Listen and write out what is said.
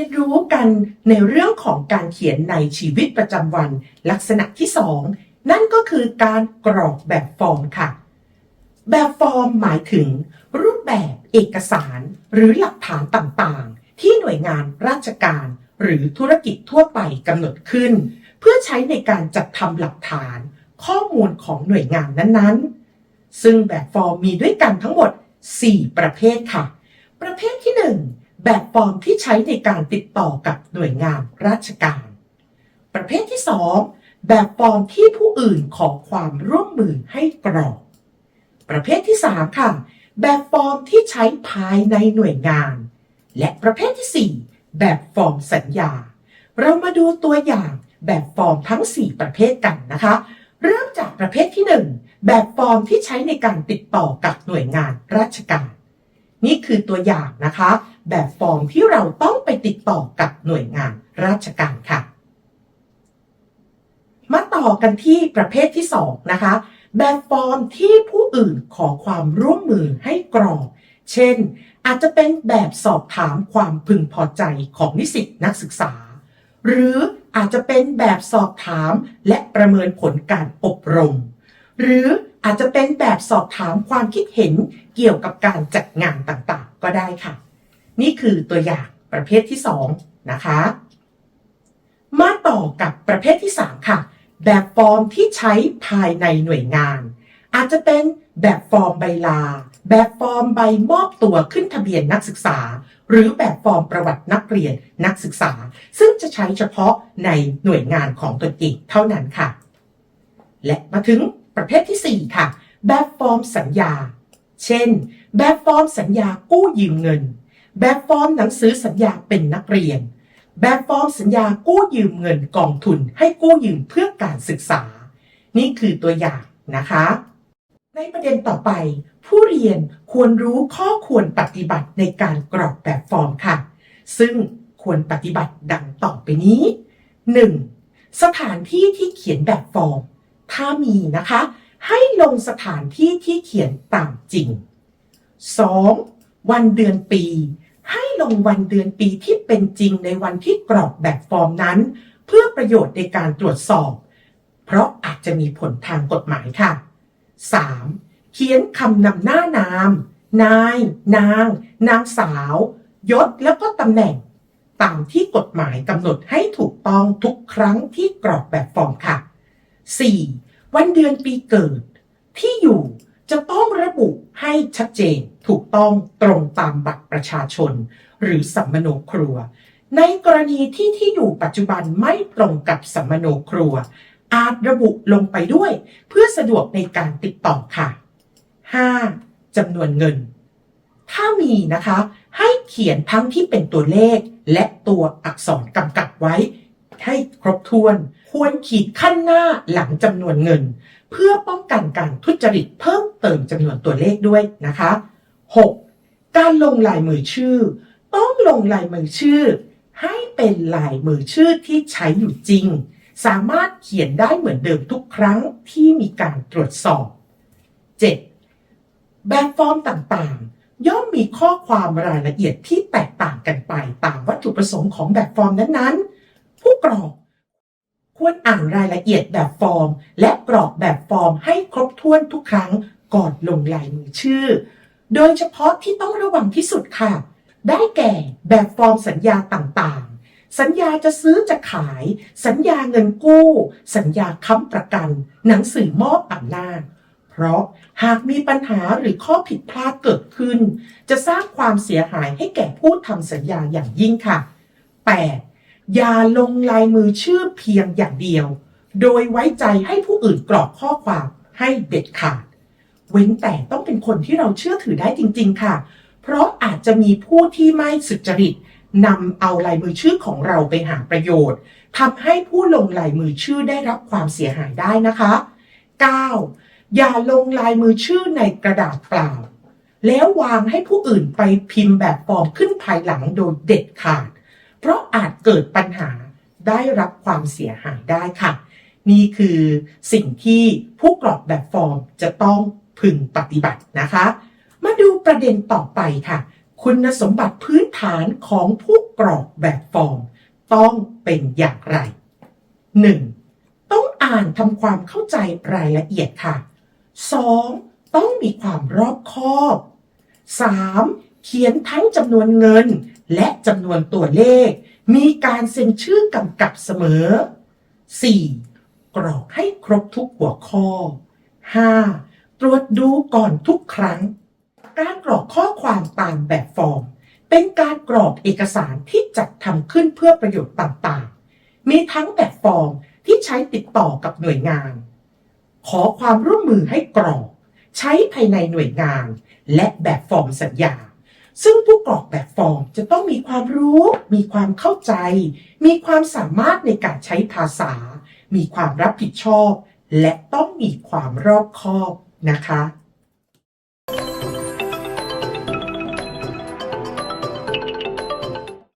รียนรู้กันในเรื่องของการเขียนในชีวิตประจำวัน ลักษณะที่ 2 นั่นก็คือการกรอกแบบฟอร์มค่ะ แบบฟอร์มหมายถึง รูปแบบเอกสารหรือหลักฐานต่างๆ ที่หน่วยงานราชการ หรือธุรกิจทั่วไปกำหนดขึ้น เพื่อใช้ในการจัดทำหลักฐาน ข้อมูลของหน่วยงานนั้นๆ ซึ่งแบบฟอร์มมีด้วยกันทั้งหมด 4 ประเภทค่ะ ประเภทที่ 1 แบบฟอร์มที่ใช้ในการติดต่อกับหน่วยงานราชการ ประเภทที่ 2 แบบฟอร์มที่ผู้อื่นขอความร่วมมือให้กรอก ประเภทที่ 3 ค่ะ แบบฟอร์มที่ใช้ภายในหน่วยงาน และประเภทที่ 4 แบบฟอร์มสัญญา เรามาดูตัวอย่างแบบฟอร์มทั้ง 4 ประเภทกันนะคะ เริ่มจากประเภทที่ 1 แบบฟอร์มที่ใช้ในการติดต่อกับหน่วยงานราชการ นี่คือตัวอย่างนะคะ แบบฟอร์มที่เราต้องไปติดต่อกับหน่วยงานราชการค่ะ มาต่อกันที่ประเภทที่2นะคะ แบบฟอร์มที่ผู้อื่นขอความร่วมมือให้กรอกเช่น อาจจะเป็นแบบสอบถามความพึงพอใจของนิสิตนักศึกษา หรืออาจจะเป็นแบบสอบถามและประเมินผลการอบรม หรือ อาจจะเป็นแบบสอบถามความคิดเห็นเกี่ยวกับการจัดงานต่างๆ ก็ได้ค่ะ นี่คือตัวอย่างประเภทที่ 2 นะคะ มาต่อกับประเภทที่ 3 ค่ะ แบบฟอร์มที่ใช้ภายในหน่วยงาน อาจจะเป็นแบบฟอร์มใบลา แบบฟอร์มใบมอบตัวขึ้นทะเบียนนักศึกษา หรือแบบฟอร์มประวัตินักเรียนนักศึกษา ซึ่งจะใช้เฉพาะในหน่วยงานของตนเองเท่านั้นค่ะ และมาถึง ประเภทที่ 4 ค่ะ แบบฟอร์มสัญญา เช่น แบบฟอร์มสัญญากู้ยืมเงิน แบบฟอร์มหนังสือสัญญาเป็นนักเรียน แบบฟอร์มสัญญากู้ยืมเงินกองทุน ให้กู้ยืมเพื่อการศึกษา นี่คือตัวอย่างนะคะ ในประเด็นต่อไป ผู้เรียนควรรู้ข้อควรปฏิบัติในการกรอกแบบฟอร์มค่ะ ซึ่งควรปฏิบัติดังต่อไปนี้ 1. สถานที่ที่เขียนแบบฟอร์ม ถ้ามีนะคะ ให้ลงสถานที่ที่เขียนตามจริง 2. วันเดือนปี ให้ลงวันเดือนปีที่เป็นจริงในวันที่กรอกแบบฟอร์มนั้น เพื่อประโยชน์ในการตรวจสอบ เพราะอาจจะมีผลทางกฎหมายค่ะ 3. เขียนคำนำหน้านาม นาย นาง นางสาว ยศแล้วก็ตำแหน่ง ตามที่กฎหมายกำหนดให้ถูกต้องทุกครั้งที่กรอกแบบฟอร์มค่ะ 4. วันเดือนปีเกิด ที่อยู่จะต้องระบุให้ชัดเจนถูกต้องตรงตามบัตรประชาชน หรือสัมมโนครัว ในกรณีที่ที่อยู่ปัจจุบันไม่ตรงกับสัมมโนครัว อาจระบุลงไปด้วย เพื่อสะดวกในการติดต่อค่ะ 5. จำนวนเงิน ถ้ามีนะคะ ให้เขียนทั้งที่เป็นตัวเลขและตัวอักษรกำกับไว้ ให้ครบถ้วน ควรขีดขั้นหน้าหลังจำนวนเงิน เพื่อป้องกันการทุจริตเพิ่มเติมจำนวนตัวเลขด้วยนะคะ 6. การลงลายมือชื่อ ต้องลงลายมือชื่อ ให้เป็นลายมือชื่อที่ใช้อยู่จริง สามารถเขียนได้เหมือนเดิมทุกครั้งที่มีการตรวจสอบ 7. แบบฟอร์มต่างๆ ย่อมมีข้อความรายละเอียดที่แตกต่างกันไปตามวัตถุประสงค์ของแบบฟอร์มนั้นๆ ผู้กรอก ควรอ่านรายละเอียดแบบฟอร์ม และกรอกแบบฟอร์มให้ครบถ้วนทุกครั้งก่อนลงลายมือชื่อ โดยเฉพาะที่ต้องระวังที่สุดค่ะ ได้แก่แบบฟอร์มสัญญาต่างๆ สัญญาจะซื้อจะขาย สัญญาเงินกู้ สัญญาค้ำประกัน หนังสือมอบอำนาจเพราะหากมีปัญหาหรือข้อผิดพลาดเกิดขึ้น จะสร้างความเสียหายให้แก่ผู้ทำสัญญาอย่างยิ่งค่ะ 8. อย่าลงลายมือชื่อเพียงอย่างเดียว โดยไว้ใจให้ผู้อื่นกรอกข้อความให้เด็ดขาด เว้นแต่ต้องเป็นคนที่เราเชื่อถือได้จริง ๆ ค่ะ เพราะอาจจะมีผู้ที่ไม่สุจริตนำเอาลายมือชื่อของเราไปหาประโยชน์ทำให้ผู้ลงลายมือชื่อได้รับความเสียหายได้นะคะ 9. อย่าลงลายมือชื่อในกระดาษเปล่า แล้ววางให้ผู้อื่นไปพิมพ์แบบฟอร์มขึ้นภายหลังโดยเด็ดขาด เพราะอาจเกิดปัญหาได้รับความเสียหายได้ค่ะ นี่คือสิ่งที่ผู้กรอกแบบฟอร์มจะต้องพึงปฏิบัตินะคะ มาดูประเด็นต่อไปค่ะ คุณสมบัติพื้นฐานของผู้กรอกแบบฟอร์ม ต้องเป็นอย่างไร 1. ต้องอ่านทำความเข้าใจรายละเอียดค่ะ 2. ต้องมีความรอบคอบ 3. เขียนทั้งจำนวนเงิน และจำนวนตัวเลข มีการเซ็นชื่อกำกับเสมอ 4. กรอกให้ครบทุกหัวข้อ 5. ตรวจดูก่อนทุกครั้ง การกรอกข้อความตามแบบฟอร์ม เป็นการกรอกเอกสารที่จัดทำขึ้นเพื่อประโยชน์ต่างๆ มีทั้งแบบฟอร์มที่ใช้ติดต่อกับหน่วยงาน ขอความร่วมมือให้กรอก ใช้ภายในหน่วยงาน และแบบฟอร์มสัญญา ซึ่งผู้กรอกแบบฟอร์มจะต้องมีความรู้ มีความเข้าใจ มีความสามารถในการใช้ภาษา มีความรับผิดชอบ และต้องมีความรอบคอบนะคะ